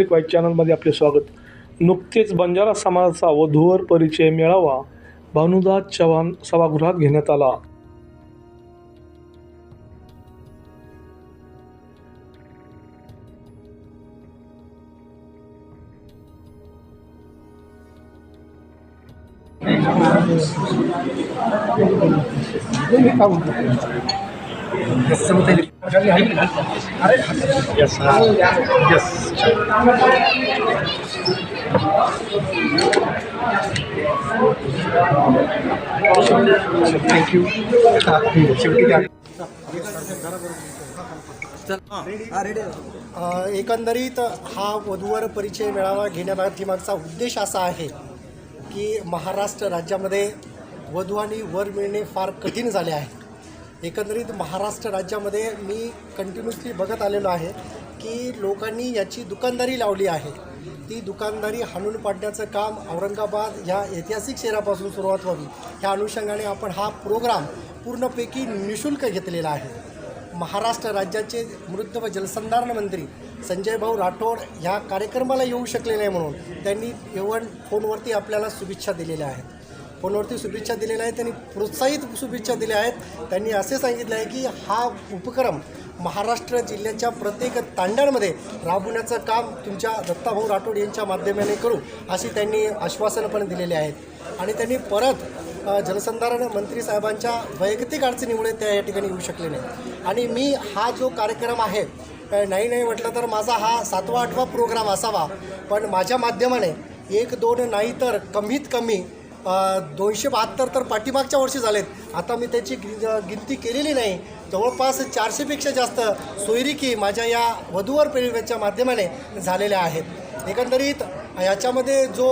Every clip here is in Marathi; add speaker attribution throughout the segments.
Speaker 1: रिपब्लिक वाईट चॅनलमध्ये आपले स्वागत. नुकतेच बंजारा समाजाचा वधूवर परिचय मेळावा भानुदास चव्हाण सभागृहात घेण्यात आला.
Speaker 2: एकंदरीत हा वधूवर परिचय मेळावा घेण्यामागचा उद्देश असा आहे की महाराष्ट्र राज्यामध्ये वधू आणि वर मिळणे फार कठीण झाले आहे. एकंदरीत महाराष्ट्र राज्यामध्ये मी कंटिन्युअसली बघत आलेलो आहे की लोकांनी याची दुकानदारी लावली आहे. ती दुकानदारी हाणून पाडण्याचं काम औरंगाबाद ह्या ऐतिहासिक शहरापासून सुरुवात व्हावी. ह्या अनुषंगाने आपण हा प्रोग्राम पूर्णपैकी निशुल्क घेतलेला आहे. महाराष्ट्र राज्याचे मृत व जलसंधारण मंत्री संजय भाऊ राठोड ह्या कार्यक्रमाला येऊ शकले नाही म्हणून त्यांनी येऊन फोनवरती आपल्याला शुभेच्छा दिलेल्या आहेत. फोनवरती शुभेच्छा दिलेल्या आहेत त्यांनी प्रोत्साहित शुभेच्छा दिल्या आहेत. त्यांनी असे सांगितले आहे की हा उपक्रम महाराष्ट्र जिल्ह्याच्या प्रत्येक तांड्यांमध्ये राबवण्याचं काम तुमच्या दत्ताभाऊ राठोड यांच्या माध्यमाने करू अशी त्यांनी आश्वासनं पण दिलेली आहेत. आणि त्यांनी परत जलसंधारण मंत्री साहेबांच्या वैयक्तिक अडचणीमुळे त्या या ठिकाणी येऊ शकले नाही आणि मी हा जो कार्यक्रम आहे नाही नाही म्हटलं तर माझा हा सातवा आठवा प्रोग्राम असावा. पण माझ्या माध्यमाने एक दोन नाही तर कमीत कमी दोनशे बहात्तर तर पाठीमागच्या वर्षी झालेत. आता मी त्याची गि- गिनती केलेली नाही. जवळपास चारशेपेक्षा जास्त सोयरिकी माझ्या या वधूवर पेरवेच्या माध्यमाने झालेल्या आहेत. एकंदरीत याच्यामध्ये जो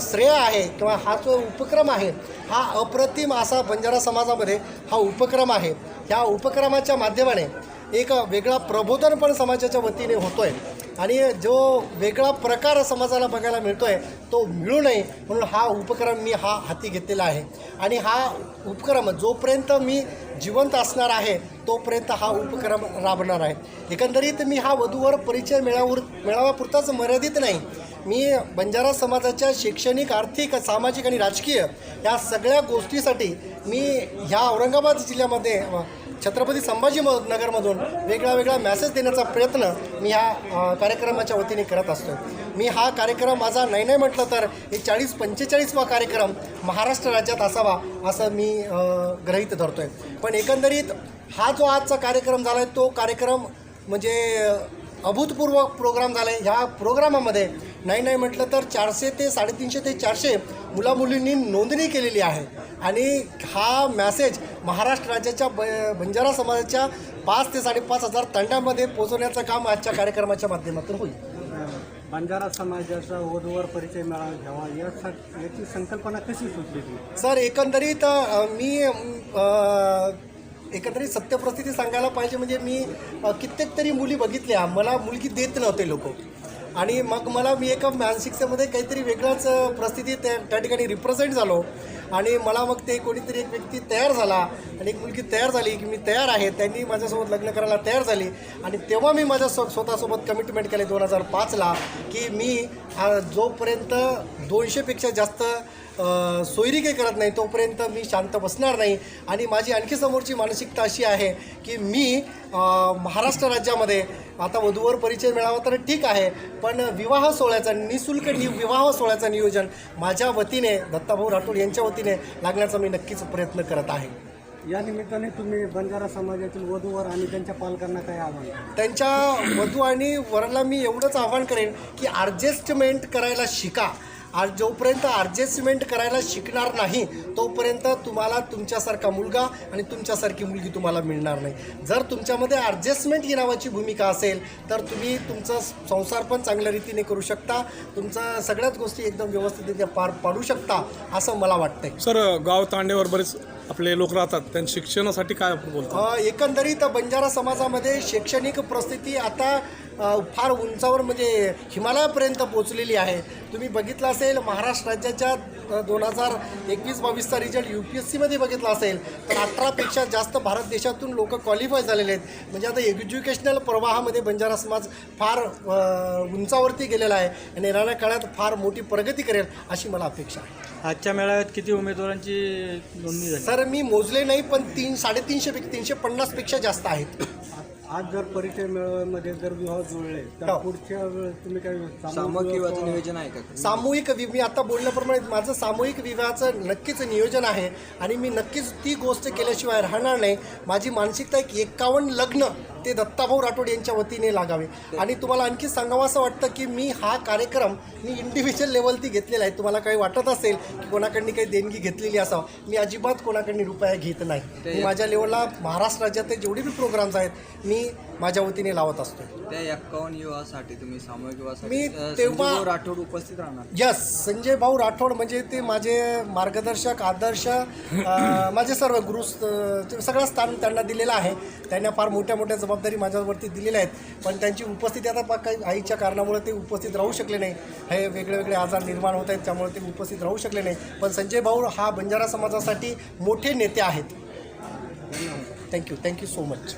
Speaker 2: श्रेय आहे किंवा हा जो उपक्रम आहे हा अप्रतिम असा बंजारा समाजामध्ये हा उपक्रम आहे. ह्या उपक्रमाच्या माध्यमाने एक वेगळा प्रबोधन पण समाजाच्या वतीने होतो आहे आणि जो वेगळा प्रकार समाजाला बघायला मिळतो आहे तो मिळू नये म्हणून हा उपक्रम मी हा हाती घेतलेला आहे. आणि हा उपक्रम जोपर्यंत मी जिवंत असणार आहे तोपर्यंत हा उपक्रम राबणार आहे. एकंदरीत मी हा वधूवर परिचय मेळावर मेळाव्यापुरताच मर्यादित नाही. मी बंजारा समाजाच्या शैक्षणिक आर्थिक सामाजिक आणि राजकीय या सगळ्या गोष्टीसाठी मी ह्या औरंगाबाद जिल्ह्यामध्ये छत्रपती संभाजी नगरमधून वेगळा वेगळा मॅसेज देण्याचा प्रयत्न मी ह्या कार्यक्रमाच्या वतीने करत असतो. मी हा कार्यक्रम माझा नाही नाही म्हटलं तर एक चाळीस पंचेचाळीसवा कार्यक्रम महाराष्ट्र राज्यात असावा असं मी ग्रहित धरतो आहे पण एकंदरीत हा जो आजचा कार्यक्रम झाला आहे तो कार्यक्रम म्हणजे अभूतपूर्व प्रोग्राम झाला आहे ह्या प्रोग्रामामध्ये नाही नाही म्हटलं तर चारशे ते साडेतीनशे ते चारशे मुलामुलींनी नोंदणी केलेली आहे. आणि हा मॅसेज महाराष्ट्र राज्याच्या ब बंजारा समाजाच्या पाच ते साडेपाच हजार तांड्यामध्ये पोहोचवण्याचं काम आजच्या कार्यक्रमाच्या माध्यमातून होईल.
Speaker 3: बंजारा समाजाचा वधूवर परिचय मेळावा घ्यावा यासाठी याची संकल्पना कशी सुचली ती?
Speaker 2: सर एकंदरीत मी एकंदरीत सत्यपरिस्थिती सांगायला पाहिजे म्हणजे मी कित्येक तरी मुली बघितल्या. मला मुलगी देत नव्हते लोक. आणि मग मला मी एका मानसिकतेमध्ये काहीतरी वेगळंच परिस्थिती त्या त्या ठिकाणी रिप्रेझेंट झालो. आणि मला मग ते कोणीतरी एक व्यक्ती तयार झाला आणि एक मुलगी तयार झाली की मी तयार आहे त्यांनी माझ्यासोबत लग्न करायला तयार झाली. आणि तेव्हा मी माझ्या स्व स्वतःसोबत कमिटमेंट केले दोन हजार पाचला की मी जोपर्यंत दोनशेपेक्षा जास्त अ, सोयरिके करत नाही तोपर्यंत मी शांत बसणार नाही. आणि माझी आणखी समोरची मानसिकता अशी आहे की मी महाराष्ट्र राज्यामध्ये आता वधूवर परिचय मिळावा तर ठीक आहे पण विवाह सोहळ्याचा निशुल्क नि विवाह सोहळ्याचं नियोजन माझ्या वतीने दत्ताभाऊ राठोड यांच्या वतीने लागण्याचा मी नक्कीच प्रयत्न करत आहे.
Speaker 3: या निमित्ताने तुम्ही बंजारा समाजातील वधूवर आणि त्यांच्या पालकांना काय आव्हान?
Speaker 2: त्यांच्या वधू आणि वराला मी एवढंच आव्हान करेन की ॲडजस्टमेंट करायला शिका. आज जोपर्यंत ॲडजस्टमेंट करायला शिकणार नाही तोपर्यंत तुम्हाला तुमच्यासारखा मुलगा आणि तुमच्यासारखी मुलगी तुम्हाला मिळणार नाही. जर तुमच्यामध्ये ॲडजस्टमेंट ही नावाची भूमिका असेल तर तुम्ही तुमचा संसार पण चांगल्या रीतीने करू शकता. तुमचा सगळ्याच गोष्टी एकदम व्यवस्थितरित्या पार पाडू शकता असं मला वाटतंय.
Speaker 1: सर गाव तांडेवर बरेच आपले लोक राहतात त्यांच्या शिक्षणासाठी काय आपण बोलतो?
Speaker 2: अ, एकंदरीत बंजारा समाजामध्ये शैक्षणिक परिस्थिती आता अ, फार उंचावर म्हणजे हिमालयापर्यंत पोहोचलेली आहे. तुम्ही बघितलं असेल महाराष्ट्र राज्याच्या दोन हजार एकवीस बावीसचा रिझल्ट यू पी एस सीमध्ये बघितला असेल तर अठरापेक्षा जास्त भारत देशातून लोक क्वालिफाय झालेले आहेत. म्हणजे आता एज्युकेशनल प्रवाहामध्ये बंजारा समाज फार अ, उंचावरती गेलेला आहे आणि येणाऱ्या काळात फार मोठी प्रगती करेल अशी मला अपेक्षा आहे.
Speaker 4: आजच्या मेळाव्यात किती उमेदवारांची नोंदणी झाली?
Speaker 2: सर मी मोजले नाही पण तीन साडेतीनशेपैकी तीनशे पन्नासपेक्षा जास्त आहेत.
Speaker 3: आज जर परिचय मेळाव्यामध्ये जर विवाह जुळले तर
Speaker 2: हो.
Speaker 3: पुढच्या वेळेस तुम्ही काही
Speaker 5: सामूहिक नियोजन आहे का
Speaker 2: सामूहिक वि मी आता बोलल्याप्रमाणे माझं सामूहिक विवाहाचं नक्कीच नियोजन आहे आणि मी नक्कीच ती गोष्ट केल्याशिवाय राहणार नाही. माझी मानसिकता एक एकावन्न लग्न ते दत्ताभाऊ राठोड यांच्या वतीने लागावे. आणि तुम्हाला आणखी सांगावं असं वाटतं की मी हा कार्यक्रम मी इंडिव्हिज्युअल लेवलती घेतलेला आहे. तुम्हाला काही वाटत असेल की कोणाकडनी काही देणगी घेतलेली असावं मी अजिबात कोणाकडनी रुपया घेत नाही. माझ्या लेवलला महाराष्ट्र राज्यातले जेवढे बी प्रोग्राम्स आहेत मी माझ्या वतीने लावत असतो
Speaker 5: त्या एक्कावन्न युवासाठी तुम्ही सामूहिक विवाहासाठी
Speaker 2: मी
Speaker 5: अ,
Speaker 2: तेव्हा-
Speaker 5: राठोड उपस्थित राहणार.
Speaker 2: यस संजय भाऊ राठोड म्हणजे ते माझे मार्गदर्शक आदर्श अं, माझे सर्व गुरु सगळं स्थान त्यांना दिलेलं आहे. त्यांना फार मोठ्या मोठ्या जबाबदारी माझ्यावरती दिलेल्या आहेत. पण त्यांची उपस्थिती आता पा- काही आईच्या कारणामुळे ते उपस्थित राहू शकले नाही. हे वेगळे वेगळे आजार निर्माण होत आहेत त्यामुळे ते उपस्थित राहू शकले नाही. पण संजय भाऊ हा बंजारा समाजासाठी मोठे नेते आहेत. Thank you thank you so much